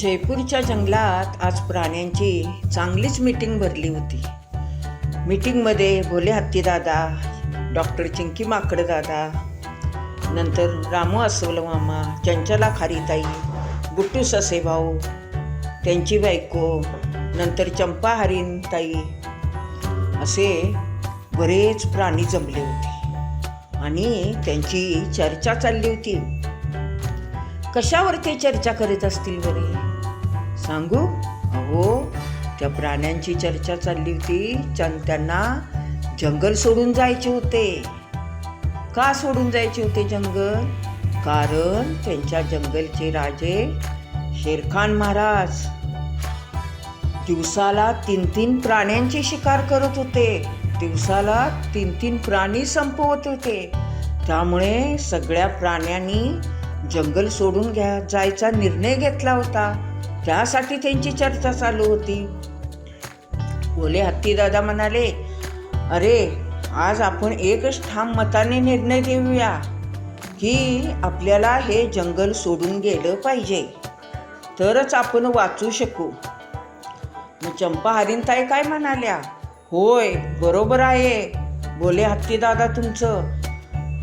जयपूरच्या जंगलात आज प्राण्यांची चांगलीच मीटिंग भरली होती. मीटिंगमध्ये भोले हत्तीदादा डॉक्टर चिंकी माकड दादा नंतर रामू अस्वल मामा चंचला खारीताई गुट्टू ससेभाऊ त्यांची बायको नंतर चंपा हरीण ताई असे बरेच प्राणी जमले होते. आणि त्यांची चर्चा चालली होती. कशावर ते चर्चा करीत असतील बरे? सांगू? अहो त्या प्राण्यांची चर्चा चालली होती. चं- त्यांना जंगल सोडून जायचे होते. का सोडून जायचे होते जंगल? कारण त्यांच्या जंगलचे राजे शेरखान महाराज दिवसाला तीन तीन प्राण्यांची शिकार करत होते. दिवसाला तीन तीन प्राणी संपवत होते. त्यामुळे सगळ्या प्राण्यांनी जंगल सोडून घ्या जायचा निर्णय घेतला होता. त्यासाठी त्यांची चर्चा चालू होती. बोले हत्तीदादा म्हणाले अरे आज आपण एकच ठाम मताने निर्णय घेऊया. की आपल्याला हे जंगल सोडून गेलं पाहिजे. तरच आपण वाचू शकू. मग चंपा हरिणताई काय म्हणाल्या होय बरोबर आहे. बोले हत्तीदादा तुमचं.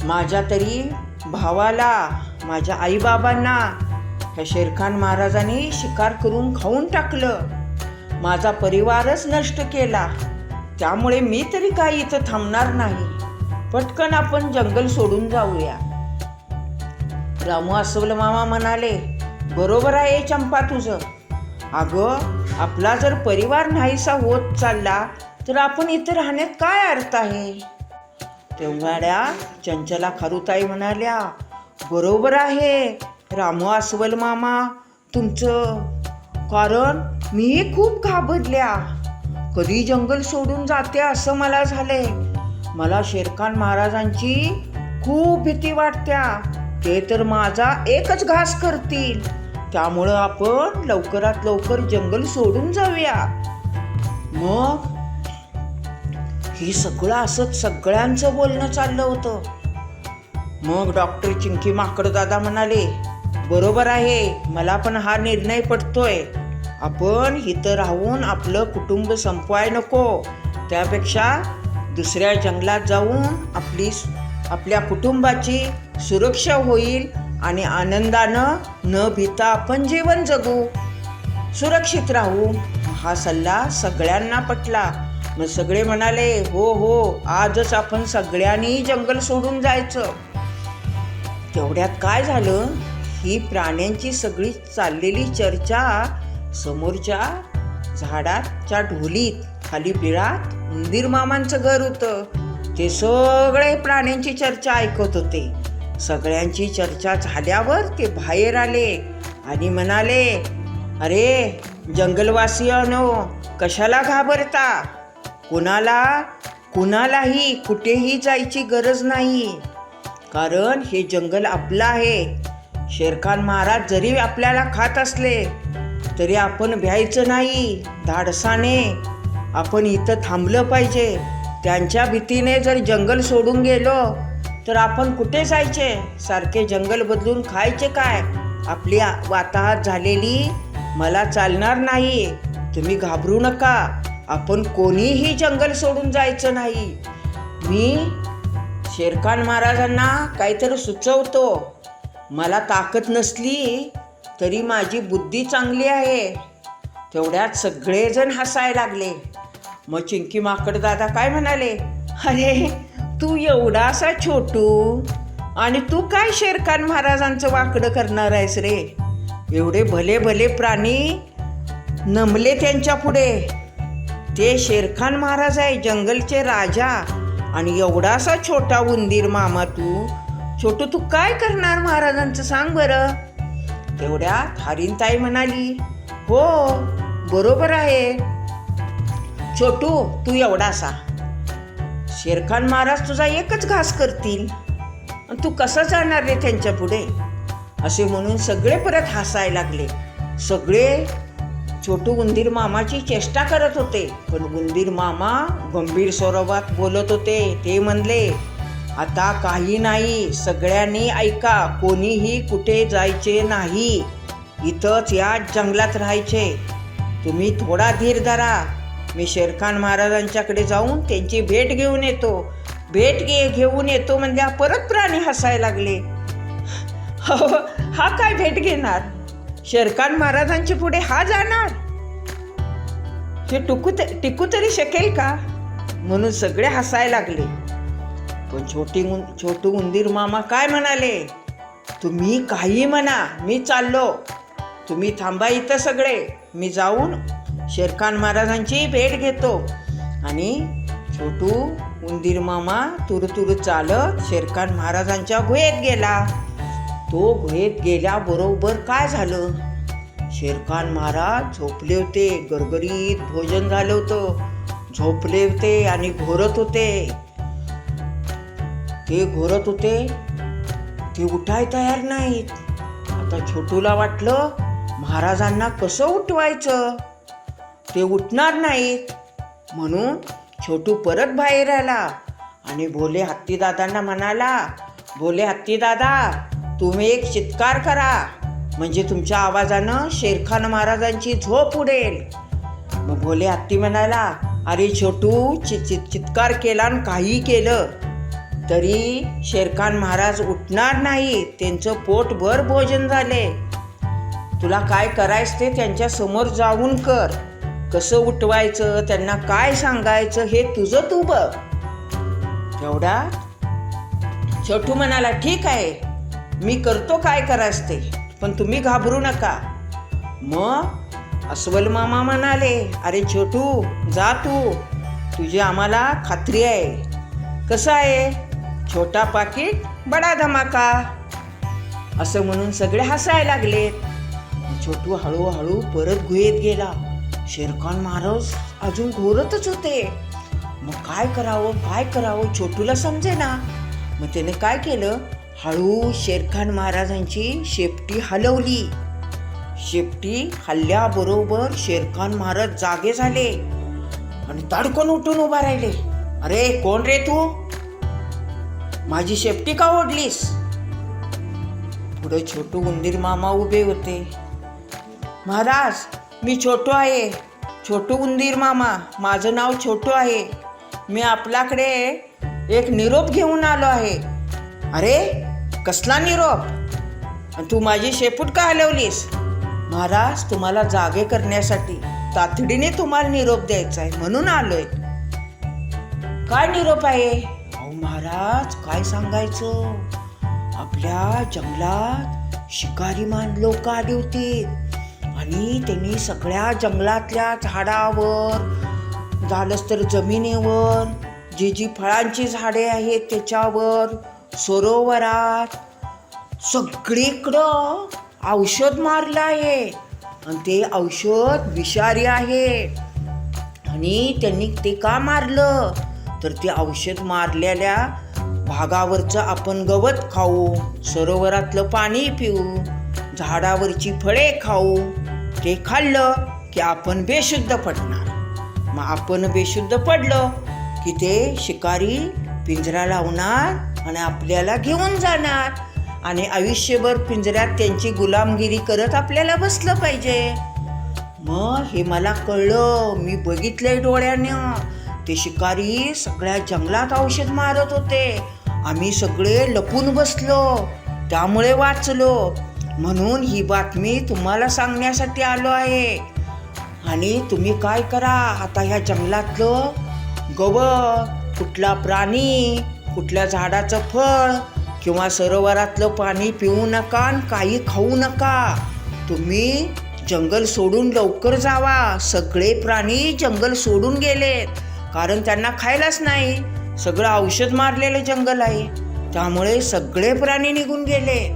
माझ्या तरी भावाला माझ्या आईबाबांना ह्या शेरखान महाराजांनी शिकार करून खाऊन टाकलं. माझा परिवारच नष्ट केला. त्यामुळे मी तरी काही इथं थांबणार नाही. पटकन आपण जंगल सोडून जाऊया. रामू अस्वल मामा म्हणाले बरोबर आहे चंपा तुझं. अगं आपला जर परिवार नाहीसा होत चालला तर आपण इथं राहण्यात काय अर्थ आहे? तेवढ्या चंचला खारुताई म्हणाल्या बरोबर आहे. रामू अस्वल मामा तुमचं. कारण मी खूप घाबरल्या. कधी जंगल सोडून जाते असं मला झालंय. मला शेरखान महाराजांची खूप भीती वाटत्या. ते तर माझा एकच घास करतील. त्यामुळं आपण लवकरात लवकर जंगल सोडून जाऊया. मग? हे सगळं असंच सगळ्यांचं बोलणं चाललं होतं. मग डॉक्टर चिंकी माकड दादा म्हणाले बरोबर आहे. मला पण हा निर्णय पटतोय. आपण इथं राहून आपलं कुटुंब संपवाय नको. त्यापेक्षा दुसऱ्या जंगलात जाऊन आपली आपल्या कुटुंबाची सुरक्षा होईल आणि आनंदानं न भिता आपण जीवन जगू. सुरक्षित राहू. हा सल्ला सगळ्यांना पटला. मग सगळे म्हणाले हो हो आजच आपण सगळ्यांनी जंगल सोडून जायचं. तेवढ्यात काय झालं? ही प्राण्यांची सगळी चाललेली चर्चा समोरच्या झाडाच्या ढोलीत खाली बिळात उंदीर मामांचं घर होतं. ते सगळे प्राण्यांची चर्चा ऐकत होते. सगळ्यांची चर्चा झाल्यावर ते बाहेर आले आणि म्हणाले अरे जंगलवासियानो कशाला घाबरता? कुणाला कुणालाही कुठेही जायची गरज नाही. कारण हे जंगल आपलं आहे. शेरखान महाराज जरी आपल्याला खात असले तरी आपण भ्यायचं नाही धाडसाने. आपण इथं थांबलं पाहिजे. त्यांच्या भीतीने जर जंगल सोडून गेलो तर आपण कुठे जायचे? सारखे जंगल बदलून खायचे काय? आपली वाताहत झालेली मला चालणार नाही. तुम्ही घाबरू नका. आपण कोणीही जंगल सोडून जायचं नाही. मी शेरखान महाराजांना काहीतरी सुचवतो. मला ताकद नसली तरी माझी बुद्धी चांगली आहे. तेवढ्यात सगळेजण हसायला लागले. मग चिंकी माकड दादा काय म्हणाले? अरे तू एवढासा छोटू आणि तू काय शेरखान महाराजांचं वाकडं करणार आहेस रे? एवढे भले भले प्राणी नमले त्यांच्या पुढे. ते शेरखान महाराज आहे जंगलचे राजा आणि एवढासा छोटा उंदीर मामा तू छोटू तू काय करणार महाराजांचं सांग बरं? तेवढ्यात हरिणताई म्हणाली. हो बरोबर आहे. छोटू तू एवढासा शेरखान महाराज तुझा एकच घास करतील. आणि तू कसं जाणार रे त्यांच्या पुढे? असे म्हणून सगळे परत हसायला लागले. सगळे छोटू गुंदीर मामाची चेष्टा करत होते. पण गुंदीर मामा गंभीर स्वरूपात बोलत होते. ते म्हणले आता काही नाही सगळ्यांनी ऐका कोणीही कुठे जायचे नाही. इथंच याच जंगलात राहायचे. तुम्ही थोडा धीर धरा. मी शेरखान महाराजांच्याकडे जाऊन त्यांची भेट घेऊन येतो. भेट घे घेऊन येतो म्हणजे परत प्राणी हसायला लागले. हो, हा काय भेट घेणार? शेरखान महाराजांच्या पुढे हा जाणार? हे टिकू टिकू तरी शकेल का? म्हणून सगळे हसायला लागले. पण छोटी छोटू उंदीर मामा काय म्हणाले? तुम्ही काही म्हणा मी चाललो. तुम्ही थांबा इथं सगळे. मी जाऊन शेरखान महाराजांची भेट घेतो. आणि छोटू उंदीर मामा तुरुतुरु चालत शेरखान महाराजांच्या गुहेत गेला. तो गुहेत गेल्याबरोबर काय झालं? शेरखान महाराज झोपले होते गरगरीत भोजन झालं होतं. झोपले होते आणि घोरत होते. ते घोरत होते ते उठाय तयार नाहीत. आता छोटूला वाटलं महाराजांना कसं उठवायचं? ते उठणार नाहीत. म्हणून छोटू परत बाहेर आला आणि भोले हत्तीदादांना म्हणाला भोले हत्तीदादा तुम्ही एक चित्कार करा. म्हणजे तुमच्या आवाजानं शेरखान महाराजांची झोप उडेल. मग भोले हत्ती म्हणाला अरे छोटू चि चि चित्कार केला आणि काही केलं. तरी शेरखान महाराज उठणार नाही. त्यांचं पोटभर भोजन झाले. तुला काय करायचं ते त्यांच्यासमोर जाऊन कर. कसं उठवायचं त्यांना काय सांगायचं हे तुझं तू बघ. तेवढा छोटू म्हणाला ठीक आहे. मी करतो काय करायचं ते. पण तुम्ही घाबरू नका. मग अस्वल मामा म्हणाले अरे छोटू जा तू. तुझी आम्हाला खात्री आहे. कसं आहे? छोटा पाकिट बडा धमाका. असं म्हणून सगळे हसायला लागले. छोटू हळूहळू परत गुहेत गेला. शेरखान महाराज अजून घोरतच होते. मग काय करावं काय करावं छोटूला समजे ना मग त्याने काय केलं? हळू शेरखान महाराजांची शेपटी हलवली. शेपटी हल्ल्याबरोबर शेरखान महाराज जागे झाले. आणि तडकन उठून उभा राहिले. अरे कोण रे तू? माझी शेपटी का ओढलीस? पुढे छोटू उंदीर मामा उभे होते. महाराज मी छोटू आहे. छोटू उंदीर मामा माझं नाव छोटू आहे. मी आपल्याकडे एक निरोप घेऊन आलो आहे. अरे कसला निरोप? आणि तू माझी शेपूट का हलवलीस? महाराज तुम्हाला जागे करण्यासाठी तातडीने तुम्हाला निरोप द्यायचा आहे म्हणून आलोय. काय निरोप आहे? महाराज काय सांगायचं? आपल्या जंगलात शिकारी मान लोक आली होती. आणि त्यांनी सगळ्या जंगलातल्या झाडावर झालंच तर जमिनीवर जी जी फळांची झाडे आहेत त्याच्यावर सरोवरात सगळीकडं औषध मारलं आहे. आणि ते औषध विषारी आहे. आणि त्यांनी ते का मारलं? तर ते औषध मारलेल्या भागावरचं आपण गवत खाऊ सरोवरातलं पाणी पिऊ झाडावरची फळे खाऊ. ते खाल्लं की आपण बेशुद्ध पडणार. मग आपण बेशुद्ध पडलं की ते शिकारी पिंजरा लावणार आणि आपल्याला घेऊन जाणार. आणि आयुष्यभर पिंजऱ्यात त्यांची गुलामगिरी करत आपल्याला बसलं पाहिजे. मग हे मला कळलं. मी बघितलंय डोळ्यानं. ते शिकारी सगळ्या जंगलात औषध मारत होते. आम्ही सगळे लपून बसलो. त्यामुळे वाचलो. म्हणून ही बातमी तुम्हाला सांगण्यासाठी आलो आहे. आणि तुम्ही काय करा आता ह्या जंगलातलं गवत कुठला प्राणी कुठल्या झाडाचं फळ किंवा सरोवरातलं पाणी पिऊ नका आणि काही खाऊ नका. तुम्ही जंगल सोडून लवकर जावा. सगळे प्राणी जंगल सोडून गेलेत. कारण त्यांना खायलाच नाही. सगळं औषध मारलेलं जंगल आहे. त्यामुळे सगळे प्राणी निघून गेले.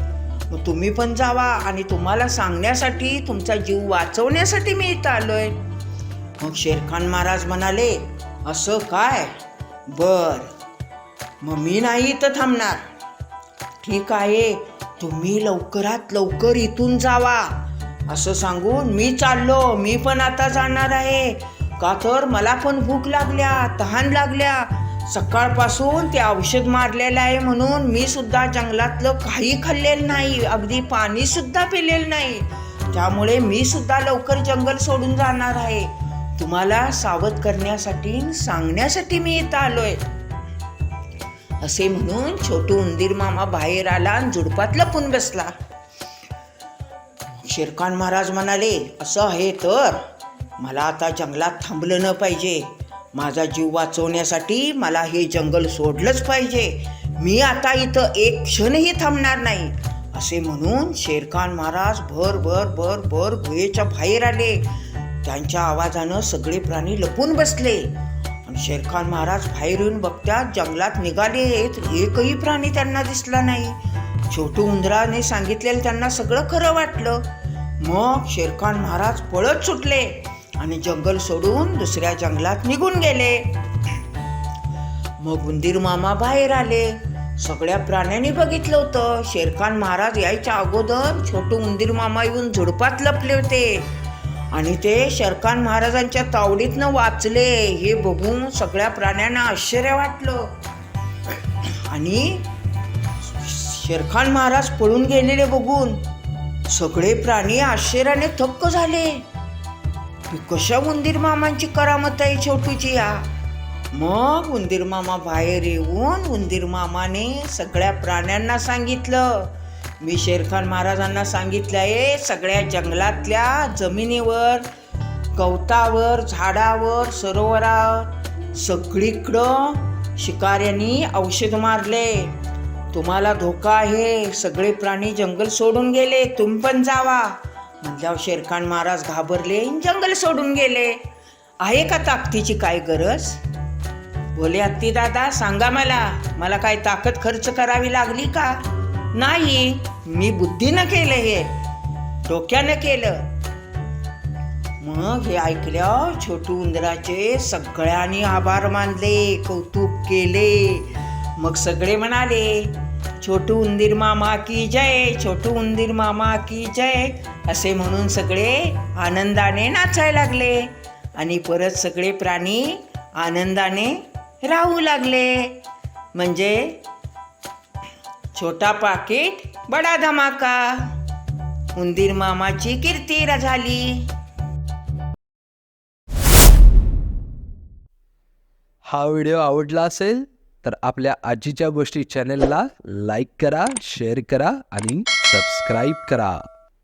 मग तुम्ही पण जावा आणि तुम्हाला सांगण्यासाठी तुमचा जीव वाचवण्यासाठी मी इथं आलोय. मग शेरखान महाराज म्हणाले असं काय? बर. मग मी नाही इथं थांबणार. ठीक आहे. तुम्ही लवकरात लवकर इथून जावा. असं सांगून मी चाललो. मी पण आता जाणार आहे. का तर मला पण भूक लागल्या तहान लागल्या. सकाळपासून ते औषध मारलेलं आहे म्हणून मी सुद्धा जंगलातलं काही खाल्लेलं नाही अगदी पाणी सुद्धा पिलेलं नाही. त्यामुळे मी सुद्धा लवकर जंगल सोडून जाणार आहे. तुम्हाला सावध करण्यासाठी सांगण्यासाठी मी इथं आलोय. असे म्हणून छोटू उंदीर मामा बाहेर आला आणि झुडपात लपून बसला. शेरखान महाराज म्हणाले असं आहे तर मला आता जंगलात थांबलं न पाहिजे. माझा जीव वाचवण्यासाठी मला हे जंगल सोडलंच पाहिजे. मी आता इथं एक क्षणही थांबणार नाही. असे म्हणून शेरखान महाराज भर भर भर भर गुहेच्या बाहेर आले. त्यांच्या आवाजानं सगळे प्राणी लपून बसले. आणि शेरखान महाराज बाहेर येऊन बघत्यात जंगलात निघाले एकही प्राणी त्यांना दिसला नाही. छोटू उंदराने सांगितलेलं त्यांना सगळं खरं वाटलं. मग शेरखान महाराज पळत सुटले. आणि जंगल सोडून दुसऱ्या जंगलात निघून गेले. मग उंदीर मामा बाहेर आले. सगळ्या प्राण्यांनी बघितलं होतं. शेरखान महाराज यायच्या अगोदर छोटू उंदीर मामा येऊन झुडपात लपले होते. आणि ते शेरखान महाराजांच्या तावडीतनं वाचले. हे बघून सगळ्या प्राण्यांना आश्चर्य वाटलं. आणि शेरखान महाराज पळून गेलेले बघून सगळे प्राणी आश्चर्याने थक्क झाले. कशा उंदीर मामांची करामत आहे छोटूची या? मग उंदीर मामा बाहेर येऊन उंदीर मामाने सगळ्या प्राण्यांना सांगितलं. मी शेरखान महाराजांना सांगितलं आहे सगळ्या जंगलातल्या जमिनीवर गवतावर झाडावर सरोवरावर सगळीकडं शिकाऱ्यांनी औषध मारले. तुम्हाला धोका आहे सगळे प्राणी जंगल सोडून गेले तुम्ही पण जावा. म्हणल्यावर शेरखान महाराज घाबरले जंगल सोडून गेले. आहे का ताकदीची काय गरज? बोले हत्ती दादा सांगा मला मला काय ताकद खर्च करावी लागली का? नाही मी बुद्धीनं केलं हे डोक्यानं केलं. मग हे ऐकल्या छोटू उंदराचे सगळ्यांनी आभार मानले कौतुक केले. मग सगळे म्हणाले छोटू उंदीर मामा की जय छोटू उंदीर मामा की जय. असे म्हणून सगळे आनंदाने नाचायला लागले. आणि परत सगळे प्राणी आनंदाने राहू लागले. म्हणजे छोटा पाकिट बडा धमाका. उंदीर मामाची कीर्ती झाली हा व्हिडिओ आवडला असेल तर आपल्या आजीच्या गोष्टी चॅनेलला लाईक करा शेअर करा आणि सबस्क्राईब करा.